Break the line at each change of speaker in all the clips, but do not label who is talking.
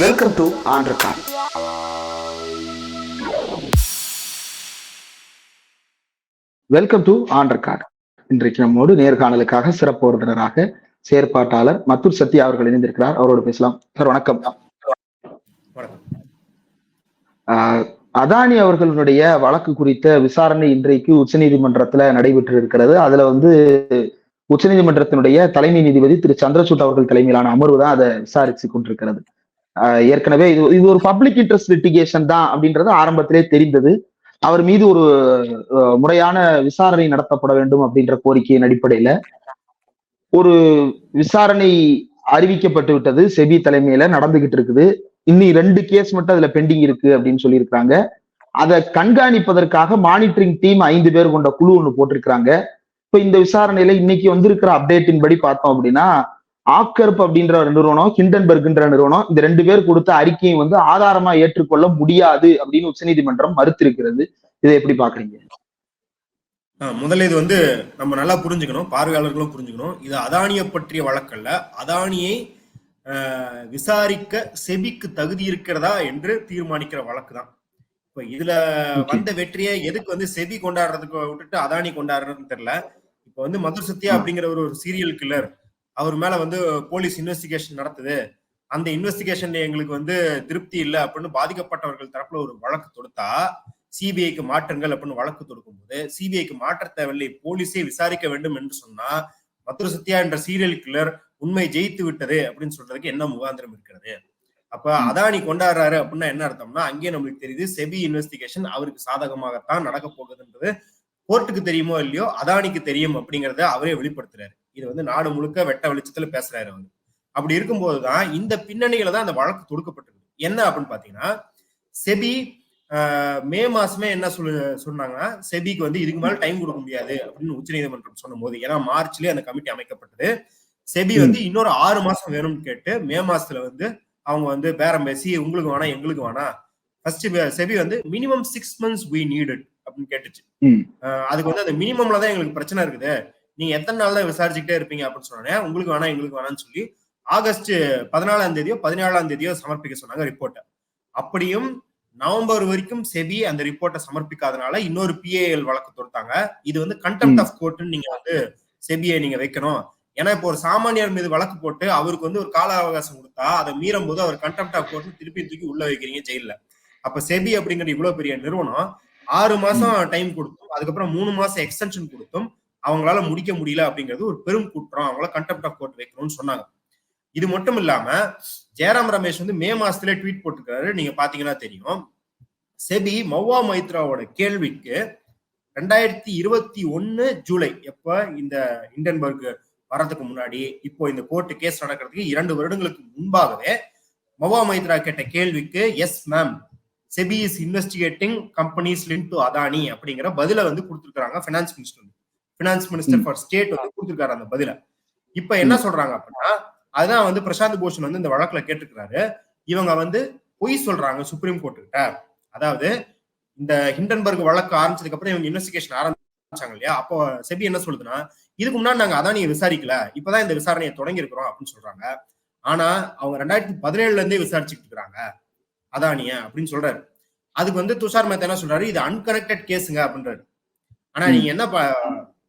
Welcome to record welcome to on record இன்றைக்கு நம்மோடு நேர்காணலுக்காக சிறப்பு விருந்தினராக செயற்பாட்டாளர் மத்தூர் சத்யா அவர்கள் இணைந்திருக்கிறார். அவரோடு பேசலாம். சார் வணக்கம். அதானி அவர்களுடைய வழக்கு குறித்த விசாரணை இன்றைக்கு உச்சநீதிமன்றத்துல நடைபெற்று இருக்கிறது அதுல வந்து உச்சநீதிமன்றத்தினுடைய தலைமை நீதிபதி திரு. சந்திரசூட் அவர்கள் தலைமையிலான அமர்வு தான் அதை விசாரிச்சு கொண்டிருக்கிறது. ஏற்கனவே இது இது ஒரு பப்ளிக் இன்ட்ரெஸ்ட் லிட்டிகேஷன் தான் அப்படின்றது ஆரம்பத்திலே தெரிந்தது. அவர் மீது ஒரு முறையான விசாரணை நடத்தப்பட வேண்டும் அப்படின்ற கோரிக்கையின் அடிப்படையில ஒரு விசாரணை அறிவிக்கப்பட்டு விட்டது. செபி தலைமையில நடந்துகிட்டு இருக்குது. இன்னும் ரெண்டு கேஸ் மட்டும் அதுல பெண்டிங் இருக்கு அப்படின்னு சொல்லியிருக்கிறாங்க. அதை கண்காணிப்பதற்காக மானிட்டரிங் டீம் ஐந்து பேர் கொண்ட குழு ஒன்று போட்டிருக்கிறாங்க. இப்ப இந்த விசாரணையில இன்னைக்கு வந்திருக்கிற அப்டேட்டின் படி பார்த்தோம் அப்படின்னா ஆக்கர்ப் அப்படின்ற ஒரு நிறுவனம் ஹிண்டன்பர்க்ன்ற நிறுவனம் இந்த ரெண்டு பேர் கொடுத்த அறிக்கையை வந்து ஆதாரமா ஏற்றுக்கொள்ள முடியாது அப்படின்னு உச்சநீதிமன்றம் மறுத்திருக்கிறது. இதை எப்படி பாக்குறீங்க
முதல்ல இது வந்து நம்ம நல்லா புரிஞ்சுக்கணும் பார்வையாளர்களும் புரிஞ்சுக்கணும். இது அதானியை பற்றிய வழக்கல்ல. அதானியை விசாரிக்க செபிக்கு தகுதி இருக்கிறதா என்று தீர்மானிக்கிற வழக்கு தான் இப்ப இதுல. வந்த வெற்றியை எதுக்கு வந்து செபி கொண்டாடுறதுக்கு விட்டுட்டு அதானி கொண்டாடுறதுன்னு தெரியல. இப்ப வந்து மதுர் சத்யா. அப்படிங்கிற ஒரு சீரியல் கில்லர் அவர் மேல வந்து போலீஸ் இன்வெஸ்டிகேஷன் நடத்துது. அந்த இன்வெஸ்டிகேஷன்ல எங்களுக்கு வந்து திருப்தி இல்லை அப்படின்னு பாதிக்கப்பட்டவர்கள் தரப்புல ஒரு வழக்கு தொடுத்தா சிபிஐக்கு மாற்றுங்கள் அப்படின்னு வழக்கு தொடுக்கும் போது சிபிஐக்கு மாற்ற தேவையில்லை போலீஸே விசாரிக்க வேண்டும் என்று சொன்னா மதுர சத்யா என்ற சீரியல் கில்லர் உண்மை ஜெயித்து விட்டது அப்படின்னு சொல்றதுக்கு என்ன முகாந்திரம் இருக்கிறது? அப்ப. அதானி கொண்டாடுறாரு அப்படின்னா என்ன அர்த்தம்னா அங்கேயே நம்மளுக்கு தெரியுது செபி இன்வெஸ்டிகேஷன் அவருக்கு சாதகமாகத்தான் நடக்க போகுதுன்றது கோர்ட்டுக்கு தெரியுமோ இல்லையோ அதானிக்கு தெரியும் அப்படிங்கறத அவரே வெளிப்படுத்துறாரு. இது வந்து நாடு முழுக்க வெட்ட வெளிச்சத்துல பேசுறாரு அவர். அப்படி இருக்கும்போதுதான் இந்த பின்னணியில தான் அந்த வழக்கு தொடுக்கப்பட்டிருக்கு. என்ன அப்படின்னு பாத்தீங்கன்னா செபி மே மாசமே என்ன சொல்லு சொன்னாங்கன்னா செபிக்கு வந்து இதுக்கு மேல டைம் கொடுக்க முடியாது அப்படின்னு உச்சநீதிமன்றம் சொன்னும் போது ஏன்னா மார்ச்லயே அந்த கமிட்டி அமைக்கப்பட்டது. செபி வந்து இன்னொரு ஆறு மாசம் வேணும்னு கேட்டு மே மாசத்துல வந்து அவங்க வந்து பேரம் பேசி உங்களுக்கு வேணாம் எங்களுக்கு வேணாம். ஃபர்ஸ்ட் செபி வந்து minimum six months we needed அப்படின்னு கேட்டுச்சு. அதுக்கு வந்து அந்த மினிமம்ல தான் எங்களுக்கு பிரச்சனை இருக்குது. நீங்க எத்தனை நாள் தான் விசாரிச்சுக்கிட்டே இருப்பீங்க அப்படின்னு சொன்னோன்னே உங்களுக்கு வேணாம் எங்களுக்கு வேணாம்னு சொல்லி ஆகஸ்ட் பதினாலாம் தேதியோ பதினேழாம் தேதியோ சமர்ப்பிக்க சொன்னாங்க ரிப்போர்ட்டை அப்படியும் நவம்பர் வரைக்கும் செபி அந்த ரிப்போர்ட்டை சமர்ப்பிக்காதனால இன்னொரு பிஏஎல் வழக்கு தொடுத்தாங்க. இது வந்து கண்டெம்ட். ஆஃப் கோர்ட்னு நீங்க வந்து செபியை நீங்க வைக்கணும். ஏன்னா இப்போ ஒரு சாமானியர் மீது வழக்கு போட்டு அவருக்கு வந்து ஒரு கால அவகாசம் கொடுத்தா அதை மீறும் போது அவர் கண்டெம்ட் ஆஃப் கோர்ட் திருப்பி தூக்கி உள்ள வைக்கிறீங்க ஜெயில அப்ப செபி அப்படிங்கிற இவ்வளவு பெரிய நிறுவனம். ஆறு மாசம் டைம் கொடுத்தும் அதுக்கப்புறம் மூணு மாசம் எக்ஸ்டென்ஷன் கொடுத்தும் அவங்களால முடிக்க முடியல அப்படிங்கிறது ஒரு பெரும் குற்றம். அவங்கள கண்டெப்ட் ஆஃப் கோர்ட் வைக்கணும்னு சொன்னாங்க. இது மட்டும் இல்லாம ஜெயராம் ரமேஷ் வந்து மே மாசத்துல ட்வீட் போட்டிருக்காரு. நீங்க பாத்தீங்கன்னா தெரியும். செபி மௌவா மைத்ராவோட கேள்விக்கு ரெண்டாயிரத்தி இருபத்தி ஒன்னு ஜூலை எப்ப இந்த இண்டன்பர்க் வர்றதுக்கு முன்னாடி இப்போ இந்த கோர்ட் கேஸ் நடக்கிறதுக்கு இரண்டு வருடங்களுக்கு முன்பாகவே மௌவா மைத்ரா கேட்ட கேள்விக்கு yes ma'am SEBI is investigating companies link to Adani அப்படிங்கிற பதில வந்து கொடுத்துருக்காங்க finance minister finance minister. For state வந்து கொடுத்துருக்காரு அந்த பதில. இப்ப என்ன சொல்றாங்க அப்படின்னா அதுதான் வந்து பிரசாந்த் பூஷன் வந்து இந்த வழக்குல கேட்டிருக்கிறாரு. இவங்க வந்து பொய் சொல்றாங்க சுப்ரீம் கோர்ட்டு கிட்ட அதாவது இந்த ஹிண்டன்பர்க் வழக்கு ஆரம்பிச்சதுக்கு அப்புறம் இவங்க இன்வெஸ்டிகேஷன் ஆரம்பிச்சாங்க இல்லையா? அப்போ செபி என்ன சொல்லுதுன்னா இதுக்கு முன்னாடி நாங்க அதானியை விசாரிக்கல. இப்பதான் இந்த விசாரணையை தொடங்கி இருக்கிறோம் அப்படின்னு சொல்றாங்க. ஆனா அவங்க ரெண்டாயிரத்தி பதினேழுல இருந்தே விசாரிச்சுட்டு இருக்காங்க அதானிய அப்படின்னு சொல்றாரு. அதுக்கு வந்து துஷார் மேத்தா என்ன சொல்றாரு? இது அன்கனெக்டட் கேஸுங்க அப்படின்றாரு. ஆனா. நீங்க என்ன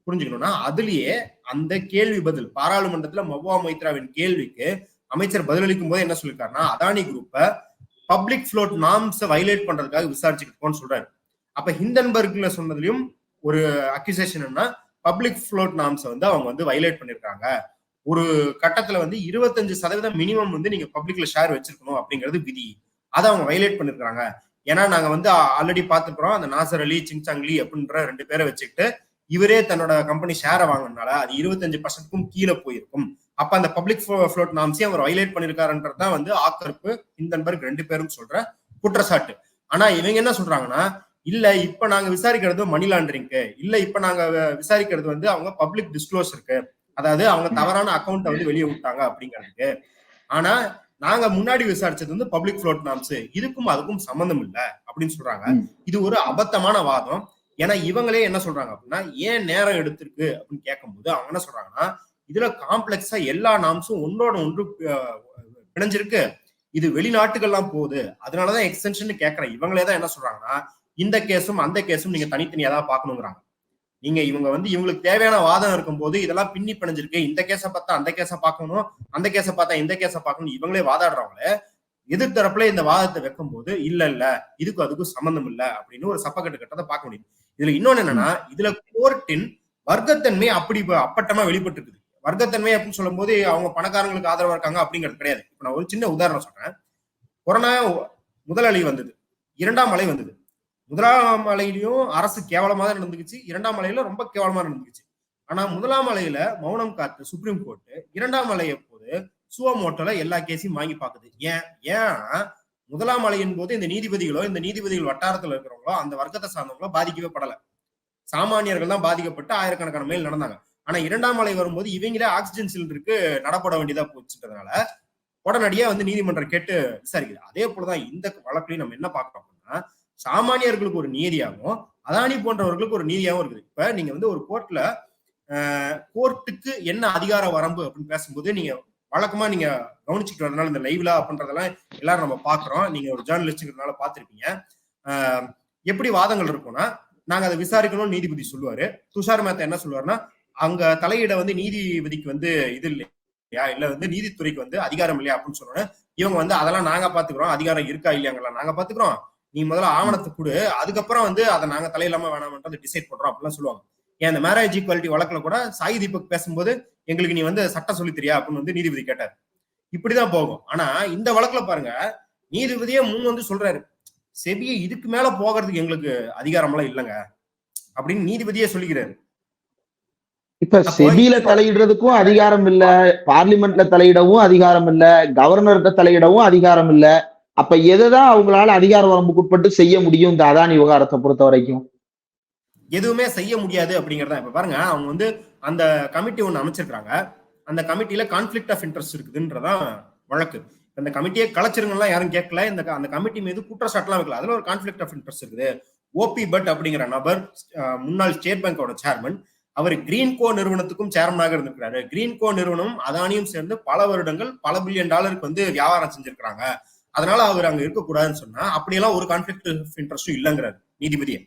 புரிஞ்சுக்கணும்னா அதுலயே அந்த கேள்வி பதில் பாராளுமன்றத்துல மவ்வா மைத்ராவின் கேள்விக்கு அமைச்சர் பதிலளிக்கும் போது என்ன சொல்லிருக்காருன்னா அதானி குரூப்பை பப்ளிக் ஃப்ளோட் நாம்ஸை வைலேட் பண்றதுக்காக விசாரிச்சுட்டு இருக்கோம்னு சொல்றாரு. அப்ப ஹிண்டன்பர்க்ல சொன்னதுலயும் ஒரு அக்யூசேஷன் என்ன பப்ளிக் ஃப்ளோட் நாம்ஸை வந்து அவங்க வந்து வைலேட் பண்ணிருக்காங்க. ஒரு கட்டத்துல வந்து இருபத்தஞ்சு சதவீதம் மினிமம் வந்து நீங்க பப்ளிக்ல ஷேர் வச்சிருக்கணும் அப்படிங்கிறது விதி. அதை அவங்க வைலேட் பண்ணிருக்காங்க. ஏன்னா நாங்க வந்து ஆல்ரெடி பார்த்துக்கிறோம். அந்த நாசர் அலி சிங்சாங்லி அப்படின்ற ரெண்டு பேரை வச்சுக்கிட்டு இவரே தன்னோட கம்பெனி ஷேரை வாங்கினால அது இருபத்தஞ்சு பர்சன்ட்க்கும் கீழே போயிருக்கும். அப்ப அந்த பப்ளிக் ஃப்ளோட் நாம்ஸையும் அவர் வைலேட் பண்ணிருக்காருன்றது தான் வந்து ஆக்கர்ப்பு இந்தன்பர்க் ரெண்டு பேரும் சொல்ற குற்றச்சாட்டு. ஆனா இவங்க என்ன சொல்றாங்கன்னா இல்ல இப்ப நாங்க விசாரிக்கிறது மணி லாண்டரிங்க்கு இல்ல இப்ப நாங்க விசாரிக்கிறது வந்து அவங்க பப்ளிக் டிஸ்க்ளோசருக்கு அதாவது அவங்க தவறான அக்கௌண்ட்டை வந்து வெளியே விட்டாங்க அப்படிங்கிறதுக்கு. ஆனா நாங்க முன்னாடி விசாரிச்சது வந்து பப்ளிக் ஃப்ளோட் நாம்ஸ் இதுக்கும் அதுக்கும் சம்பந்தம் இல்ல. அப்படின்னு சொல்றாங்க. இது ஒரு அபத்தமான வாதம். ஏன்னா இவங்களே என்ன சொல்றாங்க அப்படின்னா ஏன் நேரம் எடுத்திருக்கு அப்படின்னு கேட்கும்போது அவங்க என்ன சொல்றாங்கன்னா இதுல காம்ப்ளெக்ஸா எல்லா நாம்ஸும் ஒன்றோட ஒன்று பிணைஞ்சிருக்கு. இது வெளிநாட்டுகள்லாம் போகுது. அதனாலதான் எக்ஸ்டென்ஷன் கேட்கறேன். இவங்களே தான் என்ன சொல்றாங்கன்னா இந்த கேஸும் அந்த கேஸும் நீங்க தனித்தனியா தான் பாக்கணுங்கிறாங்க நீங்க இவங்க வந்து இவங்களுக்கு தேவையான வாதம் இருக்கும்போது இதெல்லாம் பின்னி பிணைஞ்சிருக்கு. இந்த கேஸை பார்த்தா அந்த கேஸை பார்க்கணும். அந்த கேஸை பார்த்தா இந்த கேஸை பார்க்கணும் இவங்களே வாதாடுறவங்களே எதிர்த்தரப்புல இந்த வாதத்தை வைக்கும் போது இல்ல இல்ல இதுக்கும் அதுக்கும் சம்மந்தம் இல்லை அப்படின்னு ஒரு சப்பக்கட்டு கட்டத்தை பார்க்க முடியும் இதுல இன்னொன்னு என்னன்னா இதுல கோர்ட்டின் வர்க்கத்தன்மை அப்படி அப்பட்டமா வெளிப்பட்டு இருக்குது வர்க்கத்தன்மை அப்படின்னு சொல்லும்போது அவங்க பணக்காரங்களுக்கு ஆதரவா இருக்காங்க அப்படிங்கிறது கிடையாது. இப்ப நான் ஒரு சின்ன உதாரணம் சொல்றேன். கொரோனா முதல் அலை வந்தது. இரண்டாம் அலை வந்தது. முதலாம் அலையிலையும் அரசு கேவலமா தான் நடந்துக்குச்சு இரண்டாம் அலையில ரொம்ப கேவலமா நடந்துக்குச்சு ஆனா முதலாம் அலையில மௌனம் காத்து சுப்ரீம் கோர்ட் இரண்டாம் அலைய போது சுவமோட்டோல எல்லா கேஸையும் வாங்கி பாக்குது ஏன்? ஏன்னா முதலாம் அலையின் போது இந்த நீதிபதிகளோ இந்த நீதிபதிகள் வட்டாரத்தில் இருக்கிறவங்களோ அந்த வர்க்கத்தை சார்ந்தவங்களோ பாதிக்கவே படலை. சாமானியர்கள் தான் பாதிக்கப்பட்டு ஆயிரக்கணக்கான மேல் நடந்தாங்க. ஆனா இரண்டாம் அலை வரும்போது இவங்களே ஆக்சிஜன் சிலிண்டருக்கு நடப்பட வேண்டியதா போச்சுன்றதுனால உடனடியா வந்து நீதிமன்றம் கேட்டு விசாரிக்குது. அதே போலதான் இந்த வழக்குலையும் நம்ம என்ன பார்க்கறோம் அப்படின்னா சாமானியர்களுக்கு ஒரு நீதியாகவும் அதானி போன்றவர்களுக்கு ஒரு நீதியாகவும் இருக்குது. இப்ப நீங்க வந்து ஒரு கோர்ட்ல கோர்ட்டுக்கு என்ன அதிகார வரம்பு அப்படின்னு பேசும்போது நீங்க வழக்கமா நீங்க கவனிச்சுட்டு வரதுனால இந்த லைவ்ல அப்படின்றதெல்லாம் எல்லாரும் நம்ம பாக்குறோம். நீங்க ஒரு ஜேர்னலிஸ்ட்ங்கிறதுனால பாத்திருப்பீங்க எப்படி வாதங்கள் இருக்கும்னா நாங்க அதை விசாரிக்கணும்னு நீதிபதி சொல்லுவாரு. துஷார் மேத்தா என்ன சொல்லுவாருன்னா அங்க தலையிட வந்து நீதிபதிக்கு வந்து இது இல்லையா? இல்ல வந்து நீதித்துறைக்கு வந்து அதிகாரம் இல்லையா அப்படின்னு சொன்னோன்னு இவங்க வந்து அதெல்லாம் நாங்க பாத்துக்கிறோம். அதிகாரம் இருக்கா இல்லையாங்களா நாங்க பாத்துக்கிறோம். நீ முதல்ல ஆவணத்தை கொடு. அதுக்கப்புறம் வந்து அதை நாங்க தலையில்லாம வேணாமன்றது டிசைட் பண்றோம் அப்படிலாம் சொல்லுவாங்க. ஏன் அந்த மேரேஜ் ஈக்குவாலிட்டி வழக்குல கூட சாய் தீபக் பேசும்போது எங்களுக்கு நீ வந்து சட்டம் சொல்லி தெரியா அப்படின்னு வந்து நீதிபதி கேட்டார். இப்படிதான் போகும். ஆனா இந்த வழக்குல பாருங்க நீதிபதியே முன் வந்து சொல்றாரு. செபியை இதுக்கு மேல போகிறதுக்கு எங்களுக்கு அதிகாரம் எல்லாம் இல்லைங்க அப்படின்னு நீதிபதியே சொல்லிக்கிறாரு.
இப்ப செபியில தலையிடுறதுக்கும் அதிகாரம் இல்ல பார்லிமெண்ட்ல தலையிடவும் அதிகாரம் இல்ல கவர்னர்கிட்ட தலையிடவும் அதிகாரம் இல்ல. அப்ப எதைதான் அவங்களால அதிகார வரம்புக்குட்பட்டு செய்ய முடியும் இந்த அதானி விவகாரத்தை பொறுத்த வரைக்கும்?
எதுவுமே செய்ய முடியாது அப்படிங்கறத இப்ப பாருங்க. அவங்க வந்து அந்த கமிட்டி ஒன்று அமைச்சிருக்காங்க அந்த கமிட்டியில கான்ஃபிளிக் ஆஃப் இன்ட்ரெஸ்ட் இருக்குதுன்றதான் வழக்கு. இந்த கமிட்டியை கலைச்சிருங்கலாம் யாரும் கேட்கல. இந்த அந்த கமிட்டி மீது குற்றச்சாட்டுலாம் வைக்கல. அதுல ஒரு கான்ஃபிளிக் ஆஃப் இன்ட்ரெஸ்ட் இருக்குது. ஓபி பட் அப்படிங்கிற நபர் முன்னாள் ஸ்டேட் பேங்கோட சேர்மன் அவர் கிரீன்கோ நிறுவனத்துக்கும் சேர்மனாக இருந்திருக்கிறாரு. கிரீன்கோ நிறுவனம் அதானியும் சேர்ந்து பல வருடங்கள் பல பில்லியன் டாலருக்கு வந்து வியாபாரம் செஞ்சிருக்கிறாங்க. அதனால அவர் அங்க இருக்கக்கூடாதுன்னு சொன்னா அப்படியெல்லாம் ஒரு கான்ஃபிளிக் ஆஃப் இன்ட்ரெஸ்டும் இல்லைங்கிறாரு நீதிபதியை.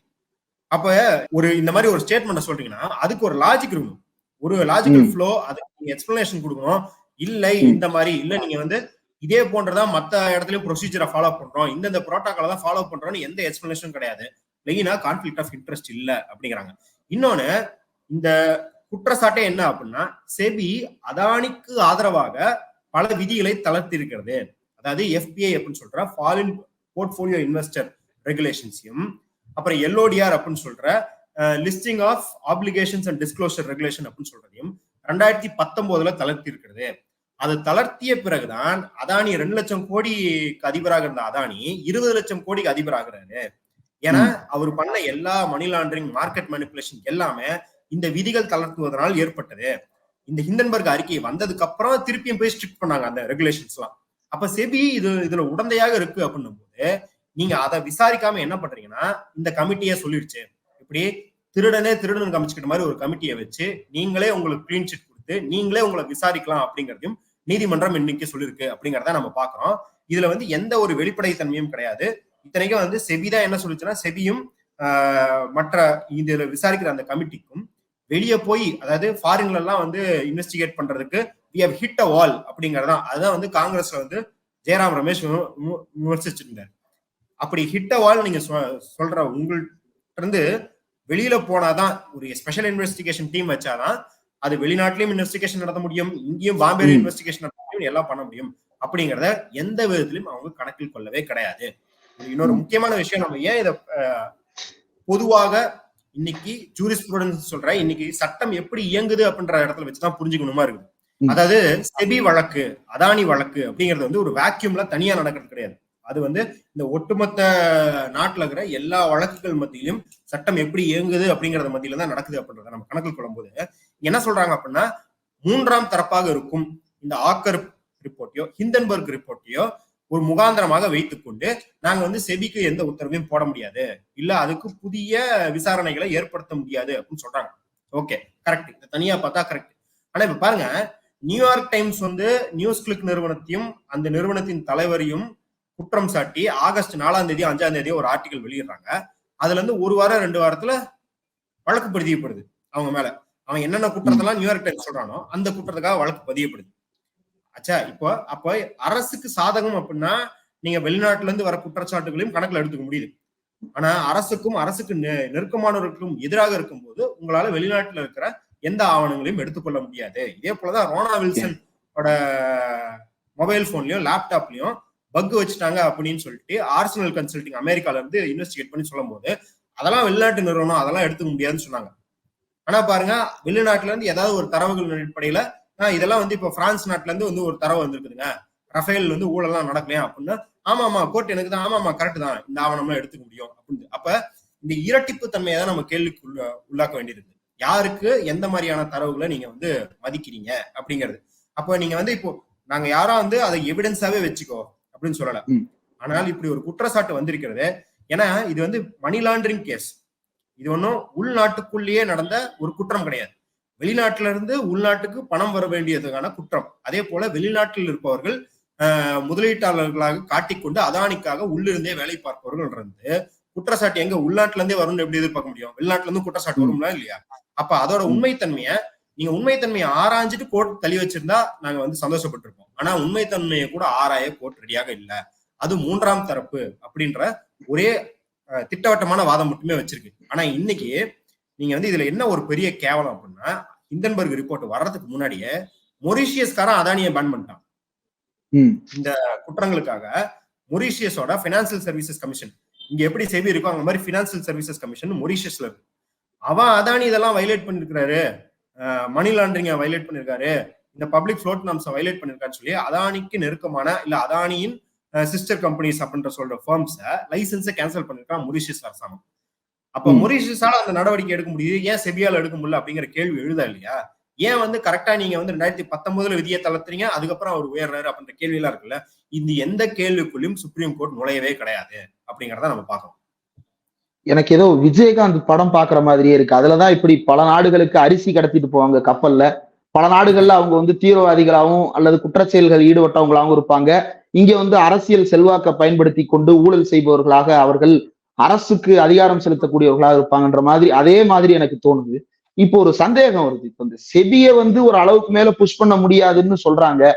அப்ப ஒரு இந்த மாதிரி ஒரு ஸ்டேட்மெண்ட் சொல்றீங்கன்னா அதுக்கு ஒரு லாஜிக் இருக்கணும். ஒரு லாஜிக்கல் ஃப்ளோ அதுக்கு நீங்க எக்ஸ்பிளனேஷன் கொடுக்கணும். இல்லை இந்த மாதிரி இல்ல நீங்க வந்து இதே போன்றதான் மத்த இடத்துலயும் ப்ரொசீஜரை ஃபாலோ பண்றோம். இந்தந்த ப்ரோட்டோக்கால தான் ஃபாலோ பண்றோம்னு எந்த எக்ஸ்பிளனேஷனும் கிடையாது. மெயினா கான்ஃபிளிக் ஆஃப் இன்ட்ரெஸ்ட் இல்ல அப்படிங்கிறாங்க. இன்னொன்னு இந்த குற்றச்சாட்டே என்ன அப்படின்னா செபி அதானிக்கு ஆதரவாக பல விதிகளை தளர்த்தி இருக்கிறது அதாவது எஃபிஐ அப்படின்னு சொல்ற ஃபாரின் போர்ட்போலியோ இன்வெஸ்டர் ரெகுலேஷன்ஸையும் அப்புறம் எல்ஓடிஆர் அப்படின்னு சொல்ற listing of applications and disclosure regulation அப்படின்னு சொல்றதையும் ரெண்டாயிரத்தி பத்தொன்பதுல தளர்த்தி இருக்கிறது. அது தளர்த்திய பிறகுதான் அதானி ரெண்டு லட்சம் கோடிக்கு அதிபராக இருந்த அதானி இருபது லட்சம் கோடிக்கு அதிபராகிறாரு. ஏன்னா அவர் பண்ண எல்லா மணி லாண்டரிங் மார்க்கெட் மேனிப்புலேஷன் எல்லாமே இந்த விதிகள் தளர்த்துவதனால் ஏற்பட்டது. இந்த ஹிண்டன்பர்க் அறிக்கை வந்ததுக்கு அப்புறம் திருப்பியும் போய் ஸ்ட்ரிக்ட் பண்ணாங்க அந்த ரெகுலேஷன்ஸ் எல்லாம் அப்ப செபி இது இதுல உடந்தையாக இருக்கு அப்படின்னும் போது நீங்க அதை விசாரிக்காம என்ன பண்றீங்கன்னா இந்த கமிட்டியே சொல்லிடுச்சு. இப்படி திருடனே திருடன் கமிச்சுக்கிட்ட மாதிரி ஒரு கமிட்டியை வச்சு நீங்களே உங்களுக்கு கிளீன் சிட் கொடுத்து நீங்களே உங்களை விசாரிக்கலாம் அப்படிங்கறதையும் நீதிமன்றம் இன்னைக்கு சொல்லியிருக்கு அப்படிங்கறத நம்ம பாக்குறோம் இதுல வந்து எந்த ஒரு வெளிப்படைத்தன்மையும் கிடையாது. இத்தனைக்கும் வந்து செபிதான் என்ன சொல்லிச்சுன்னா செபியும் மற்ற இதுல விசாரிக்கிற அந்த கமிட்டிக்கும் வெளியே போய் அதாவது ஃபாரின்ல எல்லாம் வந்து இன்வெஸ்டிகேட் பண்றதுக்கு we have hit a wall அப்படிங்கறதான். அதுதான் வந்து காங்கிரஸ்ல வந்து ஜெயராம் ரமேஷ் விமர்சிச்சிருந்தார். அப்படி ஹிட் அ வால் நீங்க சொல்ற உங்கள்கிட்ட இருந்து வெளியில போனாதான் ஒரு ஸ்பெஷல் இன்வெஸ்டிகேஷன் டீம் வச்சாதான் அது வெளிநாட்டிலயும் இன்வெஸ்டிகேஷன் நடத்த முடியும் இங்கேயும் பாம்பேல இன்வெஸ்டிகேஷன் நடத்த முடியும் எல்லாம் பண்ண முடியும். அப்படிங்கறத எந்த விதத்திலும் அவங்க கணக்கில் கொள்ளவே கிடையாது. இன்னொரு முக்கியமான விஷயம் நம்ம ஏன் இதை பொதுவாக இன்னைக்கு ஜூரிஸ்ப்ரூடன்ஸ் சொல்ற இன்னைக்கு சட்டம் எப்படி இயங்குது அப்படின்ற இடத்துல வச்சுதான் புரிஞ்சுக்கணுமா இருக்குது. அதாவது செபி வழக்கு அதானி வழக்கு அப்படிங்கிறது வந்து ஒரு வேக்யூம்ல தனியா நடக்கிறது கிடையாது. அது வந்து இந்த ஒட்டுமொத்த நாட்டில் இருக்கிற எல்லா வழக்குகள் மத்தியிலும் சட்டம் எப்படி இயங்குது அப்படிங்கறத மத்தியில தான் நடக்குது அப்படின்றத நம்ம கணக்கில் கொள்ளும்போது என்ன சொல்றாங்க அப்படின்னா மூன்றாம் தரப்பாக இருக்கும் இந்த ஆக்கர் ரிப்போர்ட்டையோ ஹிந்தன்பர்க் ரிப்போர்ட்டையோ ஒரு முகாந்திரமாக வைத்துக்கொண்டு நாங்க வந்து செபிக்கு எந்த உத்தரவையும் போட முடியாது. இல்ல அதுக்கு புதிய விசாரணைகளை ஏற்படுத்த முடியாது அப்படின்னு சொல்றாங்க. Okay correct. தனியா பார்த்தா கரெக்ட். ஆனா இப்ப பாருங்க நியூயார்க் டைம்ஸ் வந்து நியூஸ் கிளிக் நிறுவனத்தையும் அந்த நிறுவனத்தின் தலைவரையும் குற்றம் சாட்டி ஆகஸ்ட் நாலாம் தேதி அஞ்சாம் தேதி ஒரு ஆர்டிகல் வெளியிடுறாங்க. அதுல இருந்து ஒரு வாரம் ரெண்டு வாரத்துல வழக்கு பதியப்படுது அவங்க மேல. அவன் என்னென்ன குற்றத்தெல்லாம் நியூயார்க் டைம்ஸ் சொல்றானோ அந்த குற்றத்துக்காக வழக்கு பதியப்படுது. ஆச்சா இப்போ அப்ப அரசுக்கு சாதகம் அப்படின்னா நீங்க வெளிநாட்டுல இருந்து வர குற்றச்சாட்டுகளையும் கணக்குல எடுத்துக்க முடியுது. ஆனா அரசுக்கும் அரசுக்கு நெ- நெருக்கமானவர்களுக்கும் எதிராக இருக்கும்போது உங்களால வெளிநாட்டுல இருக்கிற எந்த ஆவணங்களையும் எடுத்துக்கொள்ள முடியாது. இதே போலதான் ரோனா வில்சன் மொபைல் போன்லயும் லேப்டாப்லயும் பக் வச்சுட்டாங்க அப்படின்னு சொல்லிட்டு ஆர்சனல் கன்சல்டிங் அமெரிக்கால இருந்து இன்வெஸ்டிகேட் பண்ணி சொல்லும் போது அதெல்லாம் வெளிநாட்டு நிறுவனம் அதெல்லாம் எடுத்துக்க முடியாதுன்னு சொன்னாங்க. ஆனா பாருங்க வெளிநாட்டுல இருந்து ஏதாவது ஒரு தரவுகள் அடிப்படையில இதெல்லாம் வந்து இப்ப பிரான்ஸ் நாட்டுல இருந்து வந்து ஒரு தரவு வந்திருக்குதுங்க. ரஃபேல் வந்து ஊழலாம் நடக்கலையா? அப்படின்னு. ஆமா ஆமா கோர்ட் எனக்கு தான் ஆமா ஆமா கரெக்ட் தான். இந்த ஆவணம்லாம் எடுத்துக்க முடியும். அப்படின்னு. அப்ப இந்த இரட்டிப்பு தன்மையை தான் நம்ம கேள்விக்கு உள்ள உள்ளாக்க வேண்டியிருக்கு. யாருக்கு எந்த மாதிரியான தரவுகளை நீங்க வந்து மதிக்கிறீங்க அப்படிங்கிறது. அப்ப நீங்க வந்து இப்போ நாங்க யாரா வந்து அதை எவிடன்ஸாவே வச்சுக்கோ. அப்படின்னு சொல்லல. ஆனால் இப்படி ஒரு குற்றச்சாட்டு வந்திருக்கிறது ஏன்னா இது வந்து மணி லாண்டரிங் கேஸ் இது ஒன்றும் உள்நாட்டுக்குள்ளேயே நடந்த ஒரு குற்றம் கிடையாது. வெளிநாட்டுல இருந்து உள்நாட்டுக்கு பணம் வர வேண்டியதுக்கான குற்றம். அதே போல வெளிநாட்டில் இருப்பவர்கள் முதலீட்டாளர்களாக காட்டிக்கொண்டு அதானிக்காக உள்ளிருந்தே வேலை பார்ப்பவர்கள் இருந்து குற்றச்சாட்டு எங்க உள்நாட்டுல இருந்தே வரும்னு எப்படி எதிர்பார்க்க முடியும்? வெளிநாட்டுல இருந்து குற்றச்சாட்டு வரும்ல இல்லையா? அப்ப அதோட உண்மைத்தன்மையை நீங்க உண்மைத்தன்மையை ஆராய்ஞ்சிட்டு கோர்ட் தள்ளி வச்சிருந்தா நாங்க வந்து சந்தோஷப்பட்டிருப்போம். ஆனா உண்மைத்தன்மையை கூட ஆராய கோர்ட் ரெடியாக இல்ல. அது மூன்றாம் தரப்பு அப்படின்ற ஒரே திட்டவட்டமான வாதம் மட்டுமே வச்சிருக்கு. ஆனா இன்னைக்கு நீங்க வந்து இதுல என்ன ஒரு பெரிய கேவலம் அப்படின்னா ஹிண்டன்பர்க் ரிப்போர்ட் வர்றதுக்கு முன்னாடியே மொரிஷியஸ்காரன் அதானியை பேன் பண்ணிட்டான்.
ம்.
குற்றங்களுக்காக மொரிஷியஸோட பினான்சியல் சர்வீசஸ் கமிஷன் இங்க எப்படி செபி இருக்கோ அந்த மாதிரி பினான்சியல் சர்வீசஸ் கமிஷன் மொரிஷியஸ்ல இருக்கு. அவன் அதானி இதெல்லாம் வைலேட் பண்ணிருக்காரு மணி லாண்டரிங்க வைலேட் பண்ணிருக்காரு. இந்த பப்ளிக் ஃப்ளோட் நாம்ஸ் வைலேட் பண்ணிருக்கான்னு சொல்லி அதானிக்கு நெருக்கமான இல்ல அதானியின் சிஸ்டர் கம்பெனிஸ் அப்படின்ற சொல்ற ஃபர்ம்ஸ லைசன்ஸை கேன்சல் பண்ணிருக்கான் மொரிஷியஸ் அரசாங்கம். அப்ப. மொரிஷியஸால அந்த நடவடிக்கை எடுக்க முடியுது. ஏன் செபியால எடுக்க முடியல அப்படிங்கிற கேள்வி எழுதா இல்லையா? ஏன் வந்து கரெக்டா நீங்க வந்து ரெண்டாயிரத்தி பத்தொன்பதுல விதியை தளர்த்துறீங்க அதுக்கப்புறம் அவர் உயர்றாரு அப்படின்ற கேள்வி எல்லாம் இருக்குல்ல. இந்த எந்த கேள்விக்குள்ளயும் சுப்ரீம் கோர்ட் நுழையவே கிடையாது அப்படிங்கறத நம்ம பார்க்கணும்.
எனக்கு ஏதோ விஜயகாந்த் படம் பாக்குற மாதிரியே இருக்கு. அதுலதான் இப்படி பல நாடுகளுக்கு அரிசி கடத்திட்டு போவாங்க கப்பல்ல. பல நாடுகள்ல அவங்க வந்து தீவிரவாதிகளாகவும் அல்லது குற்றச்செயல்கள் ஈடுபட்டவங்களாகவும் இருப்பாங்க. இங்க வந்து அரசியல் செல்வாக்கை பயன்படுத்தி கொண்டு ஊழல் செய்பவர்களாக அவர்கள் அரசுக்கு அதிகாரம் செலுத்தக்கூடியவர்களாக இருப்பாங்கன்ற மாதிரி அதே மாதிரி எனக்கு தோணுது. இப்போ ஒரு சந்தேகம் வருது. இப்போ இந்த செபிய வந்து ஒரு அளவுக்கு மேல புஷ் பண்ண முடியாதுன்னு சொல்றாங்க.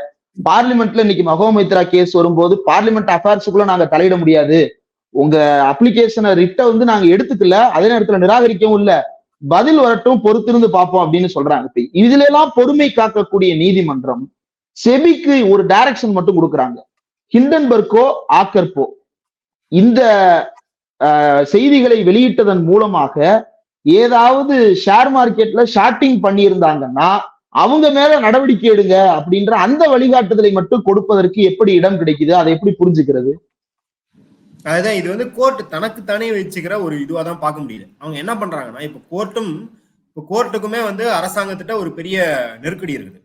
பார்லிமெண்ட்ல இன்னைக்கு மகோமித்ரா கேஸ் வரும்போது பார்லிமெண்ட் அஃபேர்ஸுக்குள்ள நாங்க தலையிட முடியாது. உங்க அப்ளிகேஷனை ரிட்ட வந்து நாங்க எடுத்துக்கல. அதே நேரத்துல நிராகரிக்கவும் இல்ல. பதில் வரட்டும் பொறுத்திருந்து பார்ப்போம் அப்படின்னு சொல்றாங்க. இப்ப இதுல எல்லாம் பொறுமை காக்கக்கூடிய நீதிமன்றம் செபிக்கு ஒரு டைரக்ஷன் மட்டும் கொடுக்குறாங்க. ஹிண்டன்பர்க்கோ ஆக்கர்போ இந்த செய்திகளை வெளியிட்டதன் மூலமாக ஏதாவது ஷேர் மார்க்கெட்ல ஷார்ட்டிங் பண்ணியிருந்தாங்கன்னா அவங்க மேல நடவடிக்கை எடுங்க அப்படின்ற அந்த வழிகாட்டுதலை மட்டும் கொடுப்பதற்கு எப்படி இடம் கிடைக்குது? அதை எப்படி புரிஞ்சுக்கிறது?
அதுதான் இது வந்து கோர்ட் தனக்கு தானே வச்சுக்கிற ஒரு இதுவா தான் பார்க்க முடியல அவங்க என்ன பண்றாங்கன்னா இப்ப கோர்ட்டும் இப்ப கோர்ட்டுக்குமே வந்து அரசாங்கத்திட்ட ஒரு பெரிய நெருக்கடி இருக்குது.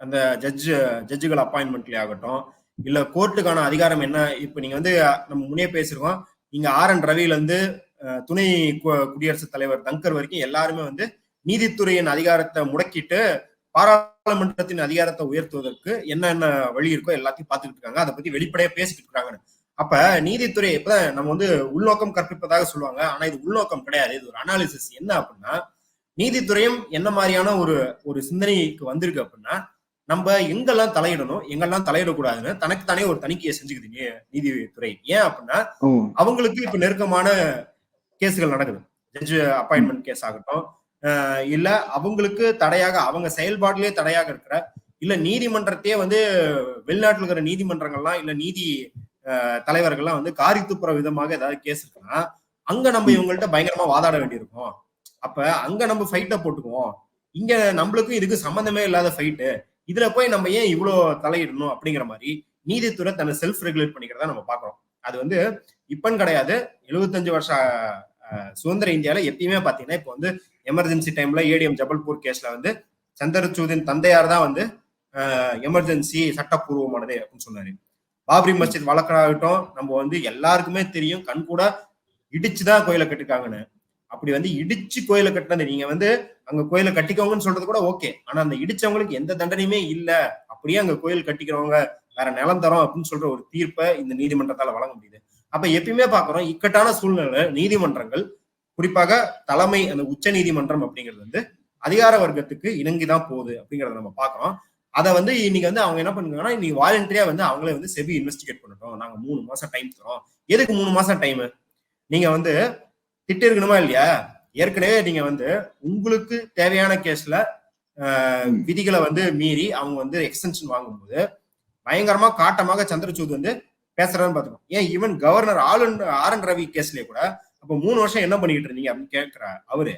அந்த ஜட்ஜ் ஜட்ஜுகள் அப்பாயின்மெண்ட்லயே ஆகட்டும் இல்ல கோர்ட்டுக்கான அதிகாரம் என்ன இப்ப நீங்க வந்து நம்ம முன்னே பேசிருக்கோம் இங்க ஆர் என் ரவில இருந்து துணை கு- குடியரசுத் தலைவர் தங்கர் வரைக்கும் எல்லாருமே வந்து நீதித்துறையின் அதிகாரத்தை முடக்கிட்டு பாராளுமன்றத்தின் அதிகாரத்தை உயர்த்துவதற்கு என்னென்ன வழி இருக்கோ எல்லாத்தையும் பார்த்துக்கிட்டு இருக்காங்க. அதை பத்தி வெளிப்படையா பேசிக்கிட்டு இருக்காங்க அப்ப நீதித்துறை இப்பதான் நம்ம வந்து உள்நோக்கம் கற்பிப்பதாக சொல்லுவாங்க. ஆனா இது உள்நோக்கம் கிடையாது. இது ஒரு அனாலிசிஸ் என்ன அப்படின்னா நீதித்துறையும் என்ன மாதிரியான ஒரு ஒரு சிந்தனைக்கு வந்திருக்கு அப்படின்னா நம்ம எங்கெல்லாம் தலையிடணும் எங்கெல்லாம் தலையிடக்கூடாதுன்னு தனக்குத்தானே ஒரு தணிக்கையை செஞ்சுக்குது நீதித்துறை. ஏன் அப்படின்னா அவங்களுக்கு இப்ப நெருக்கமான கேஸுகள் நடக்குது. ஜட்ஜ் அப்பாயின்மெண்ட் கேஸ் ஆகட்டும். இல்ல அவங்களுக்கு தடையாக அவங்க செயல்பாட்டிலே தடையாக இருக்கிற இல்ல நீதிமன்றத்தையே வந்து வெளிநாட்டுல இருக்கிற நீதிமன்றங்கள்லாம் இல்ல நீதி தலைவர்கள்லாம் வந்து காரி துப்புற விதமாக ஏதாவது கேஸ் இருக்குன்னா அங்க நம்ம இவங்கள்ட்ட பயங்கரமா வாதாட வேண்டியிருக்கும். அப்ப அங்க நம்ம ஃபைட்டை போட்டுக்குவோம். இங்க நம்மளுக்கும் இதுக்கு சம்பந்தமே இல்லாத ஃபைட்டு இதுல போய் நம்ம ஏன் இவ்வளவு தலையிடணும் அப்படிங்கிற மாதிரி நீதித்துறை தன்னை செல்ஃப் ரெகுலேட் பண்ணிக்கிறதா நம்ம பாக்குறோம் அது வந்து இப்பன்னு கிடையாது. எழுபத்தஞ்சு வருஷம் சுதந்திர இந்தியால எப்பயுமே பாத்தீங்கன்னா இப்போ வந்து எமர்ஜென்சி டைம்ல ஏடிஎம் ஜபல்பூர் கேஸ்ல வந்து சந்திரசூதின் தந்தையார் தான் வந்து எமர்ஜென்சி சட்டப்பூர்வமானது அப்படின்னு சொன்னாரு. பாபரி மஸ்ஜித் வழக்காகட்டும் நம்ம வந்து எல்லாருக்குமே தெரியும் கண் கூட இடிச்சுதான் கோயிலை கட்டிருக்காங்கன்னு. அப்படி வந்து இடிச்சு கோயிலை கட்டினது நீங்க வந்து அங்க கோயிலை கட்டிக்கோங்கன்னு சொல்றது கூட ஓகே. ஆனா அந்த இடிச்சவங்களுக்கு எந்த தண்டனையுமே இல்ல. அப்படியே அங்க கோயில் கட்டிக்கிறவங்க வேற நிலம் தரோம் அப்படின்னு சொல்ற ஒரு தீர்ப்பை இந்த நீதிமன்றத்தால வழங்க முடியுது. அப்ப எப்பயுமே பாக்குறோம் இக்கட்டான சூழ்நிலை நீதிமன்றங்கள் குறிப்பாக தலைமை அந்த உச்ச நீதிமன்றம் அப்படிங்கிறது வந்து அதிகார வர்க்கத்துக்கு இணங்கிதான் போகுது அப்படிங்கறத நம்ம பாக்குறோம் அதை வந்து இன்னைக்கு வந்து அவங்க என்ன பண்ணுவாங்கன்னா இன்னைக்கு வாலண்டரியா வந்து அவங்களே வந்து செபி இன்வெஸ்டிகேட் பண்ணட்டும். நாங்க மூணு மாசம் டைம் தரோம் எதுக்கு மூணு மாசம் டைம் நீங்க வந்து திட்டு இருக்கணுமா இல்லையா? ஏற்கனவே நீங்க வந்து உங்களுக்கு தேவையான கேஸ்ல விதிகளை வந்து மீறி அவங்க வந்து எக்ஸ்டென்ஷன் வாங்கும்போது பயங்கரமா காட்டமாக சந்திரசூத் வந்து பேசுறதுன்னு பாத்துக்கோம் ஏன் ஈவன் கவர்னர் ஆளுநர் ஆர் என் ரவி கேஸ்லயே கூட அப்ப மூணு வருஷம் என்ன பண்ணிக்கிட்டு இருந்தீங்க அப்படின்னு கேட்கிறார் அவரு.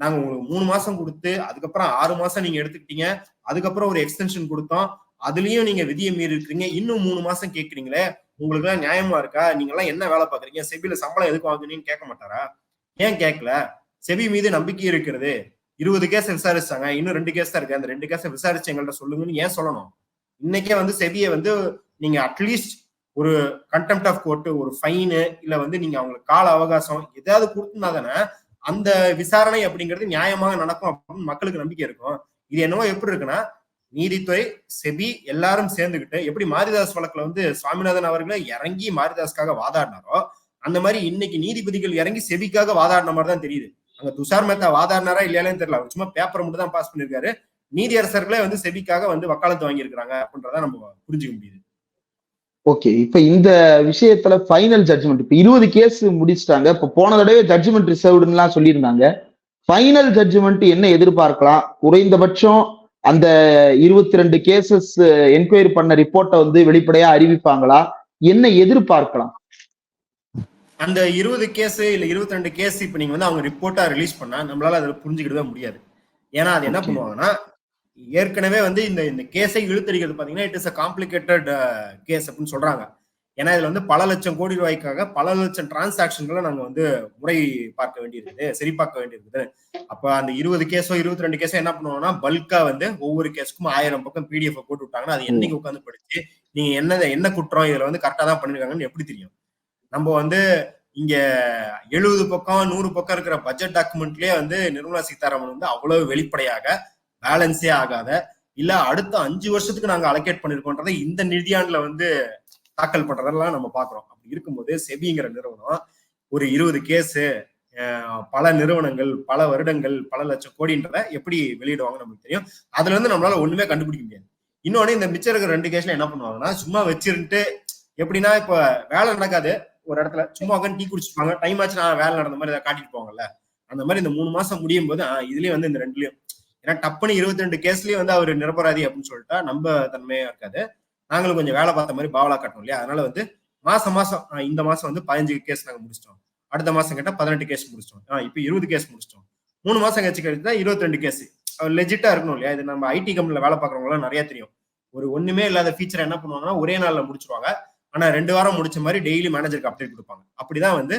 நாங்க உங்களுக்கு மூணு மாசம் கொடுத்து அதுக்கப்புறம் ஆறு மாசம் நீங்க எடுத்துக்கிட்டீங்க அதுக்கப்புறம் ஒரு எக்ஸ்டென்ஷன் கொடுத்தோம். அதுலயும் நீங்க விதியை மீறி இருக்கிறீங்க. இன்னும் மூணு மாசம் கேக்குறீங்களே உங்களுக்கு எல்லாம் நியாயமா இருக்கா? நீங்க எல்லாம் என்ன வேலை பாக்குறீங்க செபில சம்பளம் எதுக்கு வாங்குனீங்கன்னு கேட்க மாட்டாரா? ஏன் கேட்கல செபி மீது நம்பிக்கை இருக்கிறது. இருபது கேஸ் விசாரிச்சாங்க இன்னும் ரெண்டு கேஸ் தான் இருக்கு. அந்த ரெண்டு கேஸை விசாரிச்சு எங்கள்கிட்ட சொல்லுங்கன்னு ஏன் சொல்லணும்? இன்னைக்கே வந்து செபியை வந்து நீங்க அட்லீஸ்ட் ஒரு கண்டெம்ட் ஆஃப் கோர்ட் ஒரு ஃபைனு இல்ல வந்து நீங்க அவங்களுக்கு கால அவகாசம் ஏதாவது கொடுத்துனா தானே அந்த விசாரணை அப்படிங்கிறது நியாயமாக நடக்கும் அப்படின்னு மக்களுக்கு நம்பிக்கை இருக்கும். இது என்னவோ எப்படி இருக்குன்னா நீதித்துறை செபி எல்லாரும் சேர்ந்துகிட்டு எப்படி மாரிதாஸ் வழக்குல வந்து சுவாமிநாதன் அவர்களே இறங்கி மாரிதாஸ்க்காக வாதாடினாரோ அந்த மாதிரி இன்னைக்கு நீதிபதிகள் இறங்கி செபிக்காக வாதாடின மாதிரி தான் தெரியுது. அங்க துஷார் மேத்தா வாதாடினாரா இல்லையானு தெரியல. அவர் சும்மா பேப்பரை மட்டும் தான் பாஸ் பண்ணிருக்காரு நீதியரசர்களே வந்து செபிக்காக வந்து வக்காலத்து வாங்கியிருக்கிறாங்க அப்படின்றத நம்ம புரிஞ்சுக்க முடியுது.
ஓகே இப்ப இந்த விஷயத்துல ஃபைனல் ஜட்ஜ்மெண்ட் இப்ப இருபது கேஸ் முடிச்சிட்டாங்க. இப்ப போன தடவை ஜட்ஜ்மெண்ட் ரிசர்வ்டுலாம் சொல்லியிருந்தாங்க. ஃபைனல் ஜட்ஜ்மெண்ட் என்ன எதிர்பார்க்கலாம்? குறைந்தபட்சம் அந்த இருபத்தி ரெண்டு கேசஸ் என்கொயரி பண்ண ரிப்போர்ட்டை வந்து வெளிப்படையா அறிவிப்பாங்களா? என்ன எதிர்பார்க்கலாம்?
அந்த இருபது கேஸ் இல்ல இருபத்தி ரெண்டு கேஸ் இப்ப நீங்க வந்து அவங்க ரிப்போர்ட்டா ரிலீஸ் பண்ணா நம்மளால அதை புரிஞ்சுக்கிட்டவே முடியாது. ஏன்னா அது என்ன பண்ணுவாங்கன்னா ஏற்கனவே வந்து இந்த இந்த கேஸை இழுத்தடிக்கிறது பாத்தீங்கன்னா it is a complicated case அப்படின்னு சொல்றாங்க. ஏன்னா இதுல வந்து பல லட்சம் கோடி ரூபாய்க்காக பல லட்சம் டிரான்சாக்ஷன்களை நாங்க வந்து முறை பார்க்க வேண்டியிருக்குது சரி பார்க்க வேண்டியிருக்குது. அப்ப அந்த இருபது கேஸோ இருபத்தி ரெண்டு கேஸோ என்ன பண்ணுவாங்கன்னா பல்கா வந்து ஒவ்வொரு கேஸுக்கும் ஆயிரம் பக்கம் பிடிஎஃப் போட்டு விட்டாங்கன்னா அது என்னைக்கு உட்காந்து படிச்சு நீங்க என்ன என்ன குற்றம் இதுல வந்து கரெக்டா தான் பண்ணிருக்காங்கன்னு எப்படி தெரியும்? நம்ம வந்து இங்க எழுபது பக்கம் நூறு பக்கம் இருக்கிற பட்ஜெட் டாக்குமெண்ட்லயே வந்து நிர்மலா சீதாராமன் வந்து அவ்வளவு வெளிப்படையாக பேலன்ஸே ஆகாத. இல்ல அடுத்த அஞ்சு வருஷத்துக்கு நாங்க அலோகேட் பண்ணிருக்கோன்றதை இந்த நிதியாண்டுல வந்து தாக்கல் பண்றதெல்லாம் நம்ம பாக்குறோம். அப்படி இருக்கும்போது செபிங்கிற நிறுவனம் ஒரு இருபது கேஸ் பல நிறுவனங்கள் பல வருடங்கள் பல லட்சம் கோடின்றத எப்படி வெளியிடுவாங்க நமக்கு தெரியும். அதுல இருந்து நம்மளால ஒண்ணுமே கண்டுபிடிக்க முடியாது. இன்னொன்னு இந்த மிச்சம் இருக்கிற ரெண்டு கேஸ்ல என்ன பண்ணுவாங்கன்னா சும்மா வச்சிருந்துட்டு எப்படின்னா இப்ப வேலை நடக்காது. ஒரு இடத்துல சும்மா உட்காந்து டீ குடிச்சிருப்பாங்க டைம் ஆச்சு நான் வேலை நடந்த மாதிரி ஏதாவது காட்டிட்டு போவாங்கல்ல. அந்த மாதிரி இந்த மூணு மாசம் முடியும் போது இதுலயும் வந்து இந்த ரெண்டுலயும் ஏன்னா டப்புன்னு இருபத்தி ரெண்டு கேஸ்லயும் வந்து அவர் நிரபராதி அப்படின்னு சொல்லிட்டா நம்ப தன்மையா இருக்காது. நாங்களும் கொஞ்சம் வேலை பார்த்த மாதிரி பாவலா காட்டணும் இல்லையா? அதனால வந்து மாசம் மாசம் இந்த மாசம் வந்து பதினஞ்சு கேஸ் நாங்க முடிச்சிட்டோம். அடுத்த மாசம் கேட்டா பதினெட்டு கேஸ் முடிச்சிட்டோம். இப்ப இருபது கேஸ் முடிச்சிட்டோம். மூணு மாசம் கழிச்சு கழிச்சு தான் இருபத்தி ரெண்டு கேஸ் லெஜிட்டா இருக்கணும் இல்லையா? இது நம்ம ஐடி கம்பெனில வேலை பார்க்கறவங்க நிறைய தெரியும். ஒரு ஒண்ணுமே இல்லாத ஃபீச்சர் என்ன பண்ணுவாங்கன்னா ஒரே நாள்ல முடிச்சிருவாங்க. ஆனா ரெண்டு வாரம் முடிச்ச மாதிரி டெய்லி மேனேஜருக்கு அப்டேட் கொடுப்பாங்க. அப்படிதான் வந்து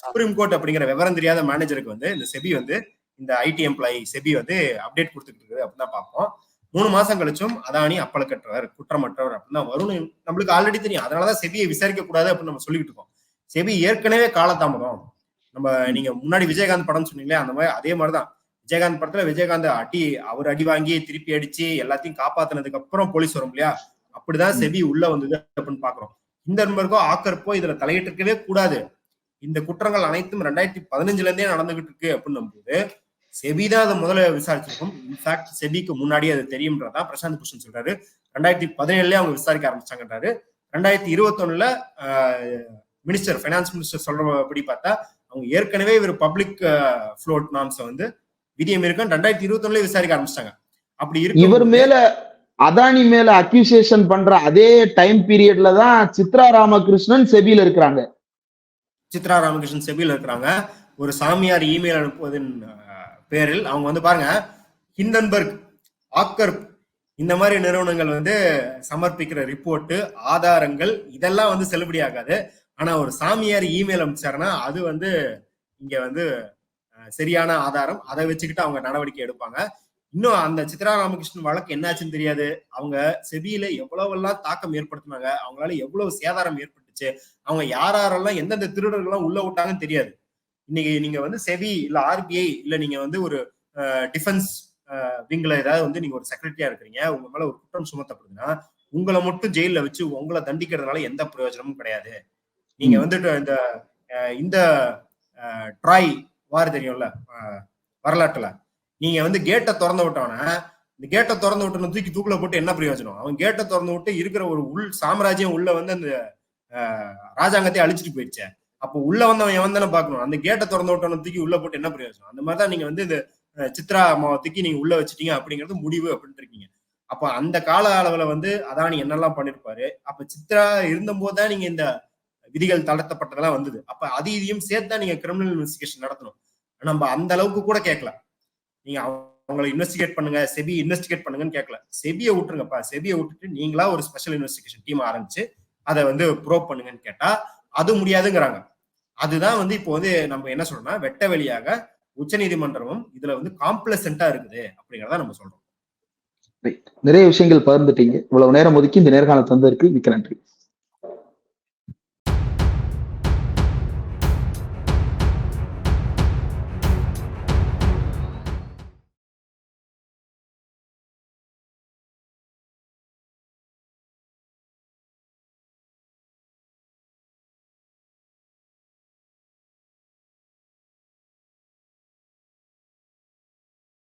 சுப்ரீம் கோர்ட் அப்படிங்கிற விவரம் தெரியாத மேனேஜருக்கு வந்து இந்த செபி வந்து இந்த ஐடி எம்ப்ளாயி செபி வந்து அப்டேட் கொடுத்துட்டு இருக்குது அப்படின்னு தான் பார்ப்போம். மூணு மாசம் கழிச்சும் அதானி அப்பளக்கற்றவர் குற்றமற்றவர் அப்படின்னு தான் வரும்னு நம்மளுக்கு ஆல்ரெடி தெரியும். அதனாலதான் செபியை விசாரிக்க கூடாது அப்படின்னு நம்ம சொல்லிட்டு இருக்கோம். செபி ஏற்கனவே காலதாமதம். நம்ம நீங்க முன்னாடி விஜயகாந்த் படம் சொன்னீங்களே அந்த மாதிரி அதே மாதிரிதான். விஜயகாந்த் படத்துல விஜயகாந்த் அடி அவர் அடி வாங்கி திருப்பி அடிச்சு எல்லாத்தையும் காப்பாத்தினதுக்கு அப்புறம் போலீஸ் வரும் இல்லையா? அப்படிதான் செபி உள்ள வந்தது அப்படின்னு பாக்குறோம் இந்த நண்பருக்கோ ஆக்கருக்கோ இதுல தலையிட்டு இருக்கவே கூடாது. இந்த குற்றங்கள் அனைத்தும் ரெண்டாயிரத்தி பதினஞ்சுல இருந்தே நடந்துகிட்டு இருக்கு அப்படின்னும் போது செபி தான் அதை முதல்ல விசாரிச்சிருக்கும். இன்ஃபேக்ட் செபிக்கு முன்னாடியே அது தெரியும்ன்றதா பிரசாந்த் பூஷன் சொல்றாரு. ரெண்டாயிரத்தி பதினேழுலயே அவங்க விசாரிக்க ஆரம்பிச்சாங்கன்றாரு. ரெண்டாயிரத்தி இருபத்தொன்னுல மினிஸ்டர் ஃபைனான்ஸ் மினிஸ்டர் சொல்றபடி பார்த்தா அவங்க ஏற்கனவே இவர் பப்ளிக் ஃப்ளோட் நாம்ஸை வந்து விதியம் இருக்குன்னு ரெண்டாயிரத்தி இருபத்தொன்னுல விசாரிக்க ஆரம்பிச்சிட்டாங்க. அப்படி இருக்கு
இவர் மேல அதானி மேல அக்யூசியேஷன் பண்ற அதே டைம் பீரியட்ல தான் சித்ரா ராமகிருஷ்ணன் செபியில இருக்கிறாங்க.
சித்ரா ராமகிருஷ்ணன் செபியில இருக்கிறாங்க. ஒரு சாமியார் இமெயில் அனுப்புவதன் பேரில் அவங்க வந்து பாருங்க ஹிண்டன்பர்க் ஆக்கர் இந்த மாதிரி நிறுவனங்கள் வந்து சமர்ப்பிக்கிற ரிப்போர்ட்டு ஆதாரங்கள் இதெல்லாம் வந்து செல்லுபடி ஆகாது. ஆனா ஒரு சாமியார் இமெயில் அனுப்பிச்சாருன்னா அது வந்து இங்க வந்து சரியான ஆதாரம். அதை வச்சுக்கிட்டு அவங்க நடவடிக்கை எடுப்பாங்க. இன்னும் அந்த சித்ரா ராமகிருஷ்ணன் வழக்கு என்னாச்சுன்னு தெரியாது. அவங்க செபியில எவ்வளவெல்லாம் தாக்கம் ஏற்படுத்தினாங்க அவங்களால எவ்வளவு சேதாரம் ஏற்பட்டுச்சு அவங்க யாரெல்லாம் எந்தெந்த திருடர்கள்லாம் உள்ள விட்டாங்கன்னு தெரியாது. இன்னைக்கு நீங்க வந்து செவி இல்ல ஆர்பிஐ இல்ல நீங்க வந்து ஒரு டிஃபென்ஸ் விங்ல ஏதாவது வந்து நீங்க ஒரு செக்ரட்டரியா இருக்கிறீங்க உங்க மேல ஒரு குற்றம் சுமத்தப்படுதுன்னா உங்களை மட்டும் ஜெயில வச்சு உங்களை தண்டிக்கிறதுனால எந்த பிரயோஜனமும் கிடையாது. நீங்க. வந்துட்டு இந்த இந்த ட்ராய் வார் தெரியும்ல வரலாற்றுல. நீங்க வந்து கேட்டை திறந்து விட்டவன இந்த கேட்டை திறந்து விட்டவன தூக்கி தூக்குல போட்டு என்ன பிரயோஜனம்? அவன் கேட்டை திறந்து விட்டு இருக்கிற ஒரு உள் சாம்ராஜ்யம் உள்ள வந்து அந்த ராஜாங்கத்தை அழிச்சிட்டு போயிடுச்சே அப்போ உள்ள வந்தவன் எவன் தானே பார்க்கணும். அந்த கேட்டை திறந்து விட்டவன தூக்கி உள்ள போட்டு என்ன பிரயோஜனம்? அந்த மாதிரி தான் நீங்க வந்து இந்த சித்ரா அம்மாவை நீங்க உள்ள வச்சிட்டீங்க அப்படிங்கிறது முடிவு அப்படின்ட்டு இருக்கீங்க. அப்ப அந்த கால அளவுல வந்து அதானி என்னெல்லாம் பண்ணிருப்பாரு? அப்ப சித்ரா இருந்தபோது தான் நீங்க இந்த விதிகள் தளர்த்தப்பட்டதெல்லாம் வந்தது. அப்ப அது இதையும் சேர்த்தா நீங்க கிரிமினல் இன்வெஸ்டிகேஷன் நடத்தணும். நம்ம அந்த அளவுக்கு கூட கேட்கல நீங்க அவங்களை இன்வெஸ்டிகேட் பண்ணுங்க செபி இன்வெஸ்டிகேட் பண்ணுங்கன்னு கேட்கல செபியை விட்டுருங்கப்பா. செபியை விட்டுட்டு நீங்களா ஒரு ஸ்பெஷல் இன்வெஸ்டிகேஷன் டீம் ஆரம்பிச்சு அதை வந்து ப்ரோவ் பண்ணுங்கன்னு கேட்டா அது முடியாதுங்கிறாங்க. அதுதான் வந்து இப்போ வந்து நம்ம என்ன சொல்றோம்னா வெட்ட வெளியாக உச்சநீதிமன்றமும் இதுல வந்து காம்ப்ளசண்டா இருக்குது அப்படிங்கறத நம்ம சொல்றோம்.
நிறைய விஷயங்கள் பகிர்ந்துட்டீங்க. இவ்வளவு நேரம் ஒதுக்கி இந்த நேர்காணல் தந்ததற்கு மிக்க நன்றி.